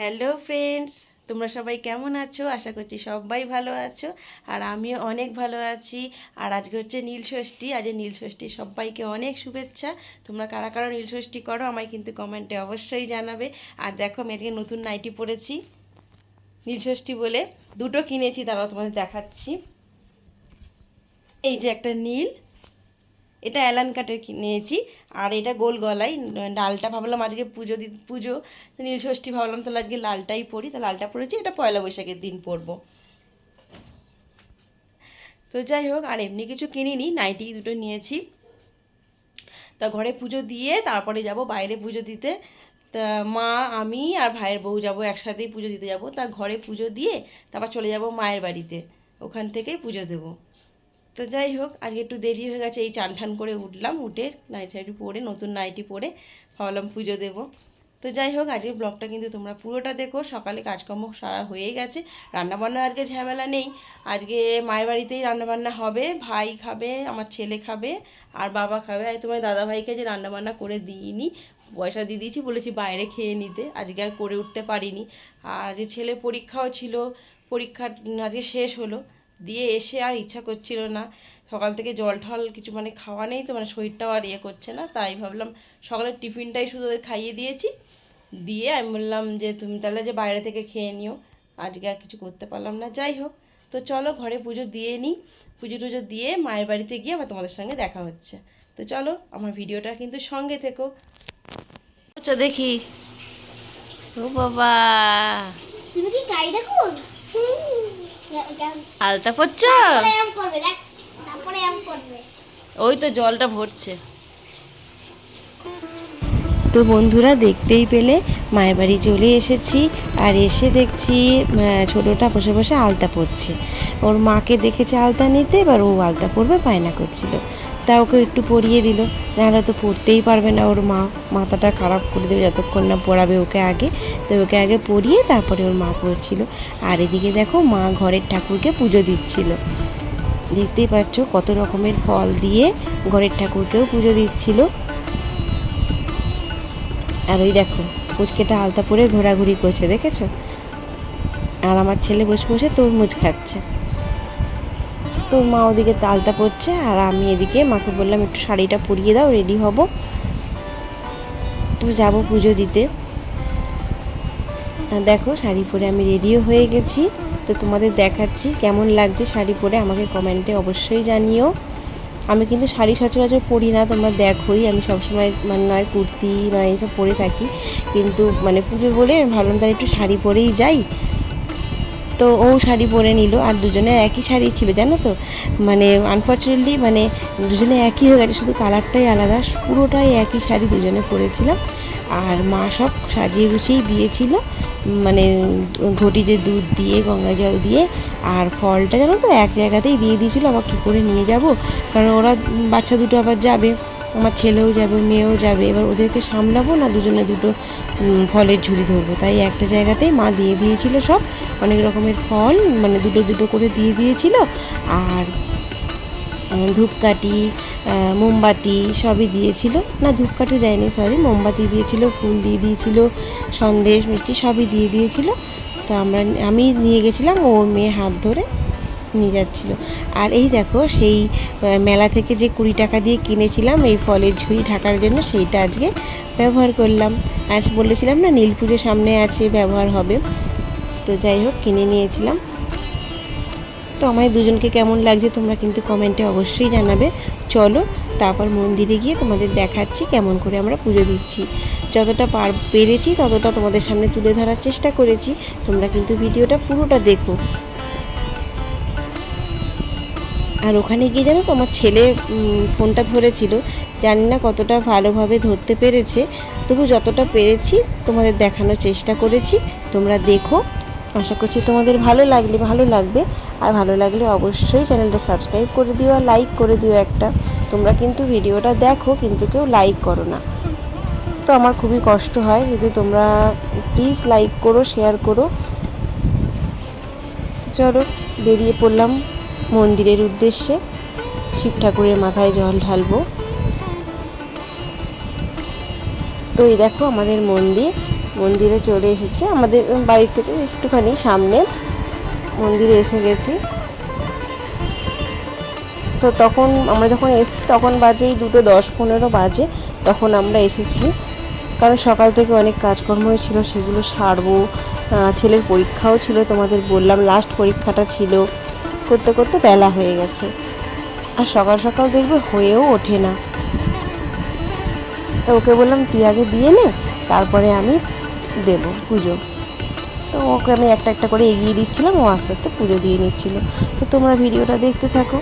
Hello friends, তোমরা সবাই কেমন আছো? আশা করছি সবাই ভালো আছো। আর আমিও অনেক ভালো আছি। আর আজকে হচ্ছে নীল ষষ্ঠী। আজ নীল ষষ্ঠী সবাইকে অনেক শুভেচ্ছা। তোমরা কারা কারা নীল ষষ্ঠী করো, আমায় কিন্তু কমেন্টে অবশ্যই জানাবে। আর দেখো, আমি আজকে নতুন নাইটি পরেছি। নীল ষষ্ঠী বলে দুটো কিনেছি, তারাও তোমাদের দেখাচ্ছি। এই যে একটা নীল এটা অ্যালান কাটের নিয়েছি। আর এটা গোল গলায়। ডালটা ভাবলাম আজকে পুজো দি পুজো। তো নীল ষষ্ঠী ভাবলাম, তাহলে আজকে লালটাই পরি। তো লালটা পরেছি, এটা পয়লা বৈশাখের দিন পরবো। তো যাই হোক, আর এমনি কিছু কিনিনি। নাইটি দুটো নিয়েছি। তা ঘরে পুজো দিয়ে তারপরে যাব বাইরে পুজো দিতে। তা মা, আমি আর ভাইয়ের বউ যাব, একসাথেই পুজো দিতে যাব। তা ঘরে পুজো দিয়ে তারপর চলে যাব মায়ের বাড়িতে। ওখান থেকেই পুজো দেবো। তো যাই হোক, আজকে একটু দেরি হয়ে গেছে, এই চান ঠান করে উঠলাম, উঠে নাইট নাইটি পরে নতুন নাইটি পরে ভাবলাম পুজো দেব। তো যাই হোক, আজকের ব্লগটা কিন্তু তোমরা পুরোটা দেখো, সকালে কাজকর্ম সারা হয়ে গেছে, রান্নাবান্নার আজকে ঝামেলা নেই। আজকে মায়ের বাড়িতেই রান্নাবান্না হবে, ভাই খাবে, আমার ছেলে খাবে, আর বাবা খাবে। আর তোমার দাদা ভাইকে যে রান্নাবান্না করে দিইনি, পয়সা দিয়ে দিয়েছি, বলেছি বাইরে খেয়ে নিতে, আজকে আর করে উঠতে পারিনি। আর যে ছেলে পরীক্ষাও ছিল, পরীক্ষা আজকে শেষ হলো দিয়ে এসে আর ইচ্ছা করছিল না। সকাল থেকে জল ঠল কিছু মানে খাওয়া নেই তো মানে শরীরটাও আর ইয়ে করছে না। তাই ভাবলাম সকালের টিফিনটাই শুধু খাইয়ে দিয়েছি। দিয়ে আমি বললাম যে, তুমি তাহলে যে বাইরে থেকে খেয়ে নিও। আজকে আর কিছু করতে পারলাম না। যাই হোক, তো চলো ঘরে পুজো দিয়ে নিই। পুজো টুজো দিয়ে মায়ের বাড়িতে গিয়ে আবার তোমাদের সঙ্গে দেখা হচ্ছে। তো চলো আমার ভিডিওটা কিন্তু সঙ্গে থেকো। আচ্ছা দেখি। ও বাবা! তুমি কি গাড়ি দেখো আলতা পড়ছ? তারপরে এম করবে দেখ তারপরে এম করবে। ওই তো জলটা ভরছে। তো বন্ধুরা দেখতেই পেলে মায়ের বাড়ি চলে এসেছি আর এসে দেখছি ছোটটা ছোটোটা বসে বসে আলতা পড়ছে। ওর মাকে দেখেছে আলতা নিতে এবার ও আলতা পরবে বায়না করছিল। তা ওকে একটু পরিয়ে দিল। নাহলে তো পড়তেই পারবে না ওর মা। মাথাটা খারাপ করে দেবে, যতক্ষণ না পড়াবে ওকে আগে। তো ওকে আগে পরিয়ে তারপরে ওর মা পড়ছিল। আর এদিকে দেখো মা ঘরের ঠাকুরকে পুজো দিচ্ছিল। দেখতেই পাচ্ছ কত রকমের ফল দিয়ে ঘরের ঠাকুরকেও পুজো দিচ্ছিল। আর ওই দেখো পুচকেটা আলতা পরে ঘোরাঘুরি করছে, দেখেছ? আর আমার ছেলে বসে বসে তরমুজ খাচ্ছে। তো মা ওদিকে আলতা পড়ছে আর আমি এদিকে মাকে বললাম, একটু শাড়িটা পরিয়ে দাও রেডি হব। তো যাব পুজো দিতে। দেখো, শাড়ি পরে আমি রেডিও হয়ে গেছি। তো তোমাদের দেখাচ্ছি কেমন লাগছে শাড়ি পরে, আমাকে কমেন্টে অবশ্যই জানিও। আমি কিন্তু শাড়ি সচরাচর পরি না, তোমরা দেখোই, আমি সবসময় মানে নয় কুর্তি, নয় এইসব পরে থাকি। কিন্তু মানে পুজো বলে ভাবলাম তাহলে একটু শাড়ি পরেই যাই। তো ও শাড়ি পরে নিল, আর দুজনে একই শাড়ি ছিল, জানো তো? মানে আনফর্চুনেটলি মানে দুজনে একই হয়ে গেছে, শুধু কালারটাই আলাদা, পুরোটাই একই শাড়ি দুজনে পরেছিলাম। আর মা সব সাজিয়ে গুছিয়েই দিয়েছিল মানে ঘটিতে দুধ দিয়ে, গঙ্গা জল দিয়ে, আর ফলটা জানো তো, এক জায়গাতেই দিয়ে দিয়েছিল, আবার কী করে নিয়ে যাব? কারণ ওরা বাচ্চা দুটো আবার যাবে। আমার ছেলেও যাবে, মেয়েও যাবে, এবার ওদেরকে সামলাবো না দুজনে দুটো ফলের ঝুড়ি ধরবো? তাই একটা জায়গাতেই মা দিয়ে দিয়েছিল সব, অনেক রকমের ফল মানে দুটো দুটো করে দিয়ে দিয়েছিল। আর ধূপকাঠি মোমবাতি সবই দিয়েছিল। না, ধূপকাঠি দেয়নি সরি মোমবাতি দিয়েছিল, ফুল দিয়ে দিয়েছিল, সন্দেশ, মিষ্টি সবই দিয়ে দিয়েছিল। তো আমরা, আমি নিয়ে গেছিলাম, ওর মেয়ে হাত ধরে নিয়ে যাচ্ছিল। আর এই দেখো, সেই মেলা থেকে যে কুড়ি টাকা দিয়ে কিনেছিলাম, এই ফলের ঝুড়ি ঢাকার জন্য সেইটা আজকে ব্যবহার করলাম। আর বলেছিলাম না নীল সামনে আছে, ব্যবহার হবে। তো যাই হোক, কিনে নিয়েছিলাম। তো আমায় দুজনকে কেমন লাগছে তোমরা কিন্তু কমেন্টে অবশ্যই জানাবে। চলো, তারপর মন্দিরে গিয়ে তোমাদের দেখাচ্ছি, কেমন করে আমরা পুজো দিচ্ছি। যতটা পার, পেরেছি ততটা তোমাদের সামনে তুলে ধরার চেষ্টা করেছি। তোমরা কিন্তু ভিডিওটা পুরোটা দেখো। আর ওখানে গিয়ে জানো তো আমার ছেলে ফোনটা ধরেছিল। জানি না কতটা ভালোভাবে ধরতে পেরেছে। তবু যতটা পেরেছি, তোমাদের দেখানোর চেষ্টা করেছি। তোমরা দেখো। আশা করছি তোমাদের ভালো লাগলে, ভালো লাগবে। আর ভালো লাগলে অবশ্যই চ্যানেলটা সাবস্ক্রাইব করে দিও আর লাইক করে দিও একটা। তোমরা কিন্তু ভিডিওটা দেখো, কিন্তু কেউ লাইক করো না। তো আমার খুবই কষ্ট হয়, কিন্তু তোমরা প্লিজ লাইক করো শেয়ার করো। তো চলো, বেরিয়ে পড়লাম। মন্দিরের উদ্দেশ্যে শিব ঠাকুরের মাথায় জল ঢালবো। তো এই দেখো আমাদের মন্দির, মন্দিরে চলে এসেছে। আমাদের বাড়ি থেকে একটুখানি সামনে মন্দিরে এসে গেছি। তো তখন, আমরা যখন এসেছি, তখন বাজে এই দুটো দশ পনেরো বাজে, তখন আমরা এসেছি। কারণ সকাল থেকে অনেক কাজকর্মই ছিল সেগুলো সারবো। ছেলের পরীক্ষাও ছিল, তোমাদের বললাম লাস্ট পরীক্ষাটা ছিল। করতে করতে বেলা হয়ে গেছে। আর সকাল সকাল দেখবে হয়েও ওঠে না। তো ওকে বললাম, তুই আগে দিয়ে নে, তারপরে আমি দেব পুজো। তো ওকে আমি একটা একটা করে এগিয়ে দিচ্ছিলাম, ও আস্তে আস্তে পুজো দিয়ে নিচ্ছিল। তো তোমরা ভিডিওটা দেখতে থাকো।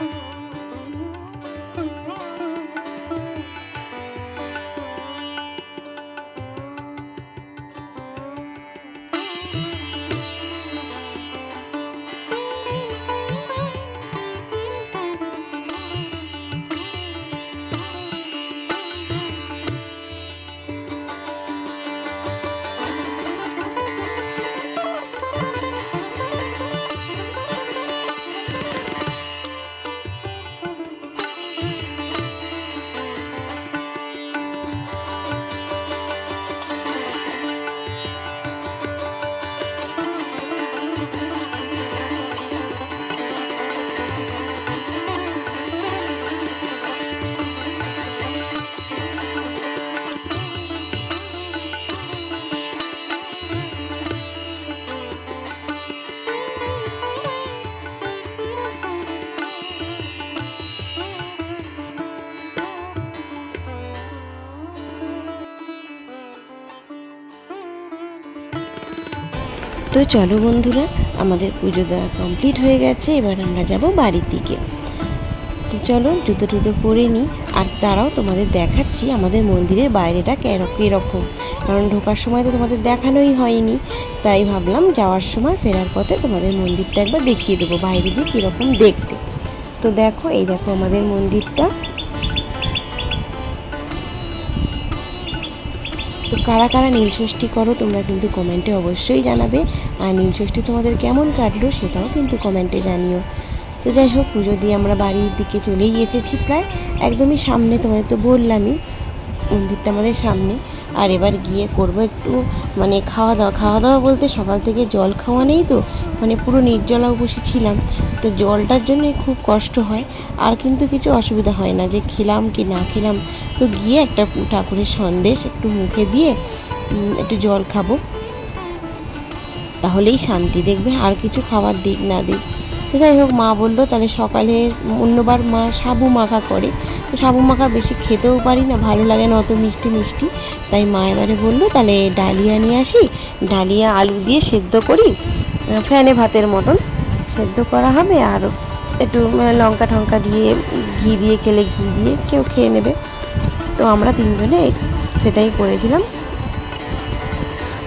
嗯 তো চলো বন্ধুরা, আমাদের পুজো দেওয়া কমপ্লিট হয়ে গেছে, এবার আমরা যাব বাড়ির দিকে। তো চলো, জুতো টুতো পরে নিই আর তারাও তোমাদের দেখাচ্ছি আমাদের মন্দিরের বাইরেটা কেরকম। কারণ ঢোকার সময় তো তোমাদের দেখানোই হয়নি, তাই ভাবলাম যাওয়ার সময় ফেরার পথে তোমাদের মন্দিরটা একবার দেখিয়ে দেবো, বাইরে দিয়ে কীরকম দেখতে। তো দেখো, এই দেখো আমাদের মন্দিরটা। তো কারা কারা নীলষষ্ঠী করো তোমরা কিন্তু কমেন্টে অবশ্যই জানাবে। আর নীলষষ্ঠী তোমাদের কেমন কাটলো সেটাও কিন্তু কমেন্টে জানিও। তো যাই হোক, পুজো দিয়ে আমরা বাড়ির দিকে চলেই এসেছি প্রায়। একদমই সামনে তোমাদের তো বললামই, মন্দিরটা আমাদের সামনে। আর এবার গিয়ে করব একটু মানে খাওয়া দাওয়া। খাওয়া দাওয়া বলতে সকাল থেকে জল খাওয়া নেই তো মানে পুরো নির্জলা উপসী ছিলাম। তো জলটার জন্যই খুব কষ্ট হয়, আর কিন্তু কিছু অসুবিধা হয় না যে খেলাম কি না খেলাম। তো গিয়ে একটা ঠাকুরের সন্দেশ একটু মুখে দিয়ে একটু জল খাব। তাহলেই শান্তি দেখবে, আর কিছু খাবার দিক না দিক। তো যাই হোক, মা বলল, তাহলে সকালে অন্যবার মা সাবু মাখা করে। তো সাবু মাখা বেশি খেতেও পারি না, ভালো লাগে না অত মিষ্টি মিষ্টি। তাই মা এবারে বলল, তাহলে ডালিয়া নিয়ে আসি, ডালিয়া আলু দিয়ে সেদ্ধ করি ফ্যানে ভাতের মতন। সেদ্ধ করা হবে আর একটু লঙ্কা টঙ্কা দিয়ে ঘি দিয়ে, খেলে ঘি দিয়ে কেউ খেয়ে নেবে। তো আমরা তিনজনে সেটাই করেছিলাম।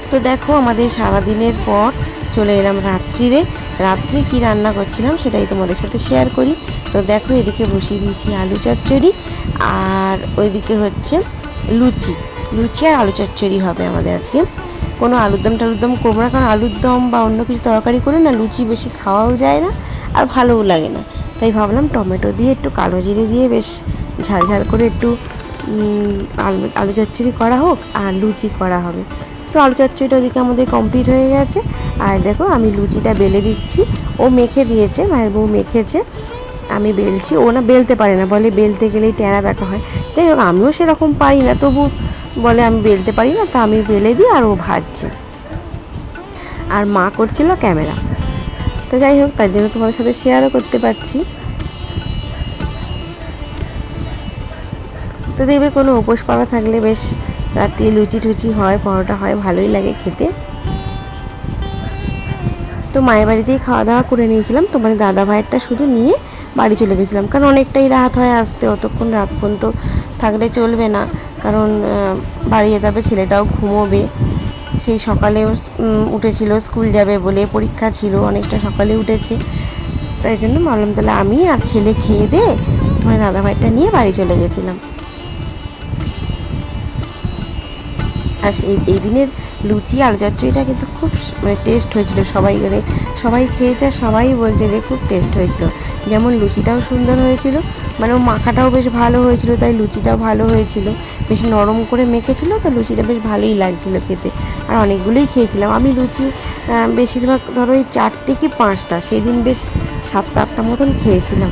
তো দেখো আমাদের সারাদিনের পর চলে এলাম রাত্রিরে। রাত্রে কি রান্না করছিলাম সেটাই তোমাদের সাথে শেয়ার করি। তো দেখো এদিকে বসিয়ে দিয়েছি আলু চচ্চড়ি আর ওইদিকে হচ্ছে লুচি। লুচি আর আলু চচ্চড়ি হবে আমাদের আজকে। কোনো আলুর দম টালুর দম করব না, কারণ আলুর দম বা অন্য কিছু তরকারি করে না লুচি বেশি খাওয়াও যায় না আর ভালোও লাগে না। তাই ভাবলাম টমেটো দিয়ে একটু কালো জিরে দিয়ে বেশ ঝাল ঝাল করে একটু আলু আলু চচ্চড়ি করা হোক আর লুচি করা হবে। তো আলু চচ্চড়িটা ওদিকে আমাদের কমপ্লিট হয়ে গেছে। আর দেখো আমি লুচিটা বেলে দিচ্ছি। ও মেখে দিয়েছে, মায়ের বউ মেখেছে। আমি বেলছি। ও না বেলতে পারে না, বলে বেলতে গেলেই টেরা ব্যাকা হয়। যাই হোক, আমিও সেরকম পারি না, তবু বলে আমি বেলতে পারি না, তা আমি বেলে দিই আর ও ভাজছে। আর মা করছিল ক্যামেরা। তো যাই হোক, তার জন্য তোমাদের সাথে শেয়ারও করতে পারছি। তো দেখবে কোনো উপোস পাড়া থাকলে বেশ রাতে লুচি টুচি হয়, পরোটা হয়, ভালোই লাগে খেতে। তো মায়ের বাড়িতেই খাওয়া দাওয়া করে নিয়েছিলাম। তোমাদের দাদা ভাইয়েরটা শুধু নিয়ে বাড়ি চলে গেছিলাম। কারণ অনেকটাই রাত হয় আসতে, অতক্ষণ রাত পর্যন্ত থাকলে চলবে না। কারণ বাড়ি যেতে হবে, ছেলেটাও ঘুমোবে। সেই সকালেও উঠেছিল, স্কুল যাবে বলে পরীক্ষা ছিল, অনেকটা সকালে উঠেছে। তাই জন্য ভাবলাম তাহলে আমি আর ছেলে খেয়ে দে তোমার দাদা ভাইটা নিয়ে বাড়ি চলে গেছিলাম। আর সেই এই দিনের লুচি আলু চচ্চড়িটা কিন্তু খুব মানে টেস্ট হয়েছিল সবাই মানে সবাই খেয়েছে, সবাই বলছে যে খুব টেস্ট হয়েছিল। যেমন লুচিটাও সুন্দর হয়েছিল মানে মাখাটাও বেশ ভালো হয়েছিল, তাই লুচিটাও ভালো হয়েছিল। বেশ নরম করে মেখেছিল, তো লুচিটা বেশ ভালোই লাগছিল খেতে। আর অনেকগুলোই খেয়েছিলাম। আমি লুচি বেশিরভাগ ধরো এই চারটে কি পাঁচটা, সেদিন বেশ সাতটা আটটা মতন খেয়েছিলাম।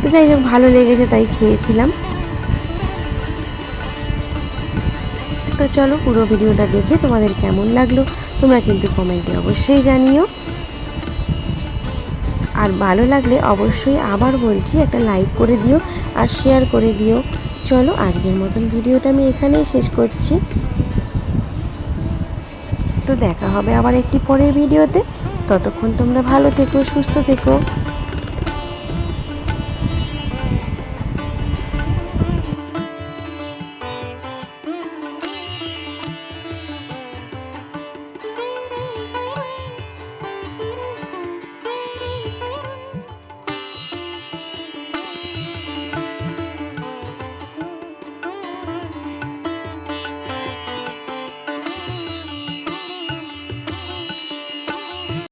তো যাই হোক, ভালো লেগেছে তাই খেয়েছিলাম। তো চলো পুরো ভিডিওটা দেখে তোমাদের কেমন লাগল, তোমরা কিন্তু কমেন্টে অবশ্যই জানিও। আর ভালো লাগলে অবশ্যই আবার বলছি একটা লাইক করে দিও আর শেয়ার করে দিও। চলো আজকের মতন ভিডিওটা আমি এখানেই শেষ করছি। তো দেখা হবে আবার একটি পরের ভিডিওতে। ততক্ষণ তোমরা ভালো থেকো, সুস্থ থেকো।